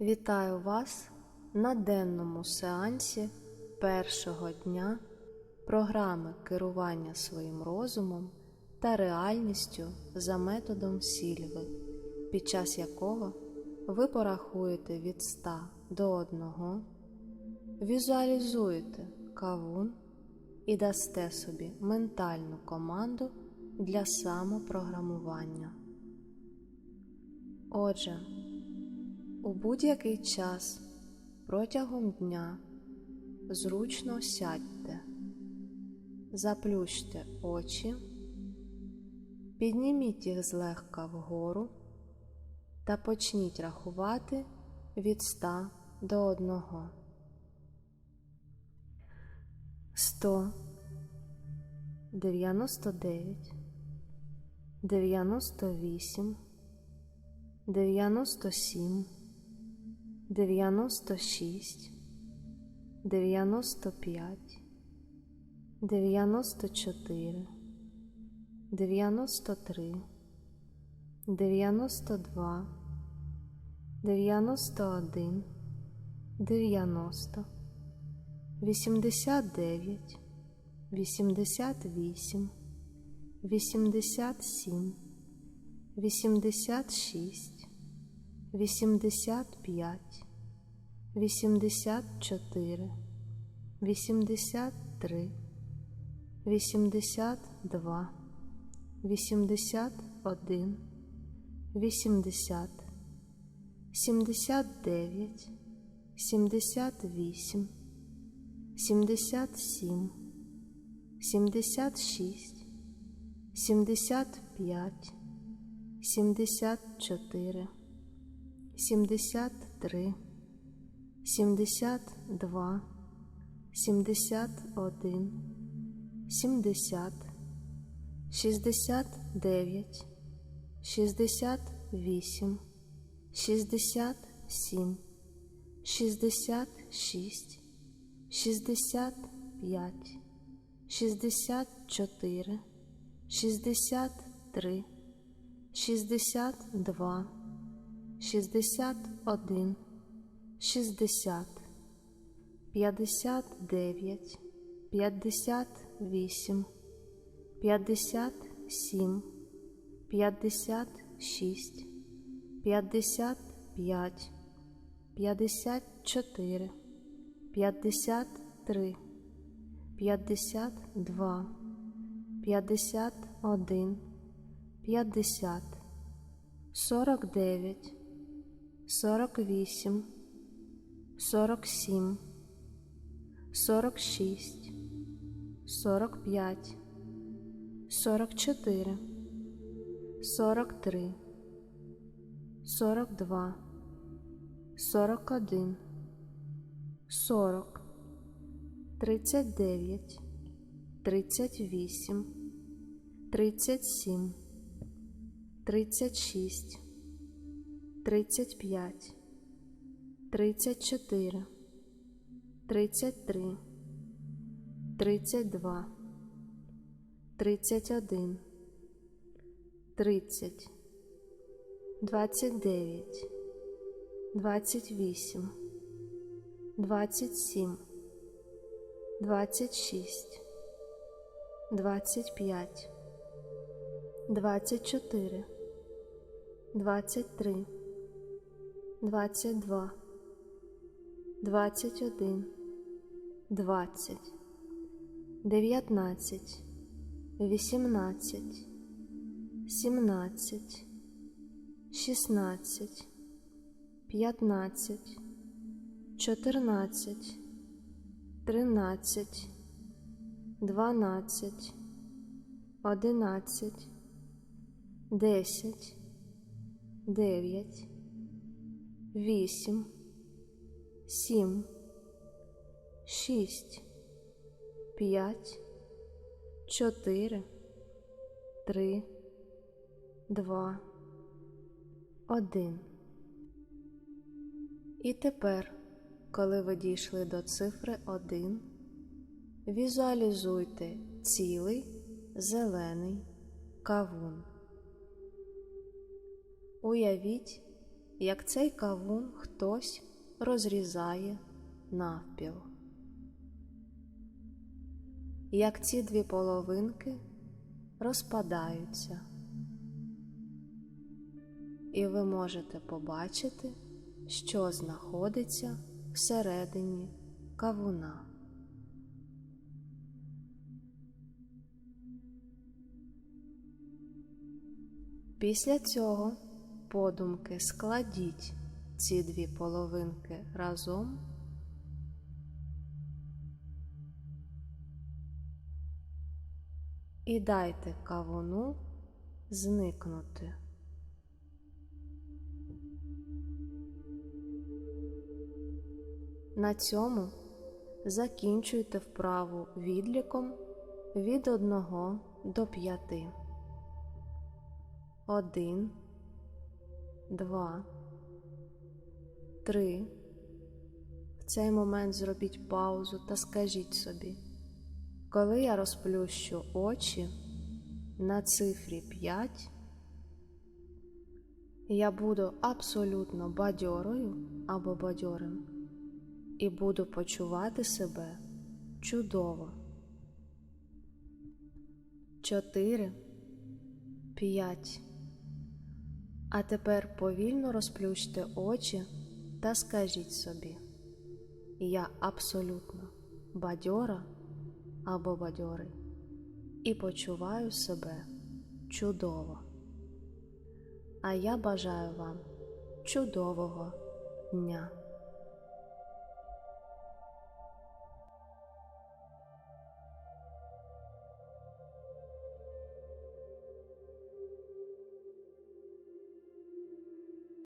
Вітаю вас на денному сеансі першого дня програми керування своїм розумом та реальністю за методом Сільви, під час якого ви порахуєте від 100 до 1, візуалізуєте кавун і дасте собі ментальну команду для самопрограмування. Отже, у будь-який час протягом дня. Зручно сядьте, заплющте очі, підніміть їх злегка вгору та почніть рахувати від 100 до 1. 100 99 98 97 96 95 94 93 92 91 90 89 88 87 86 85, 84, 83, 82, 81, 80, 79, 78, 77, 76, 75, 74, 73, 72, 71, 70, 69, 68, 67, 66, 65, 64, 63, 62, 61, 60, 59, 58, 57, 56, 55, 54, 53, 52, 51, 50, 49, 48, 47, 46, 45, 44, 43, 42, 41, 40, 39, 38, 37, 36, 35, 34, 33, 32, 31, 30, 29, 28, 27, 26, 25, 24, 23, 22, 21, 20, 19, 18, 17, 16, 15, 14, 13, 12, 11, 10, 9, 8, 7, 6, 5, 4, 3, 2, 1. І тепер, коли ви дійшли до цифри 1, візуалізуйте цілий зелений кавун. Уявіть, як цей кавун хтось розрізає навпіл. Як ці дві половинки розпадаються, і ви можете побачити, що знаходиться всередині кавуна. Після цього подумки складіть ці дві половинки разом і дайте кавуну зникнути. На цьому закінчуйте вправу відліком від 1 до 5. 1, 2, 3. В цей момент зробіть паузу та скажіть собі, коли я розплющу очі на цифрі 5, я буду абсолютно бадьорою або бадьорим і буду почувати себе чудово. 4, 5. А тепер повільно розплющте очі та скажіть собі, я абсолютно бадьора або бадьорий і почуваю себе чудово. А я бажаю вам чудового дня.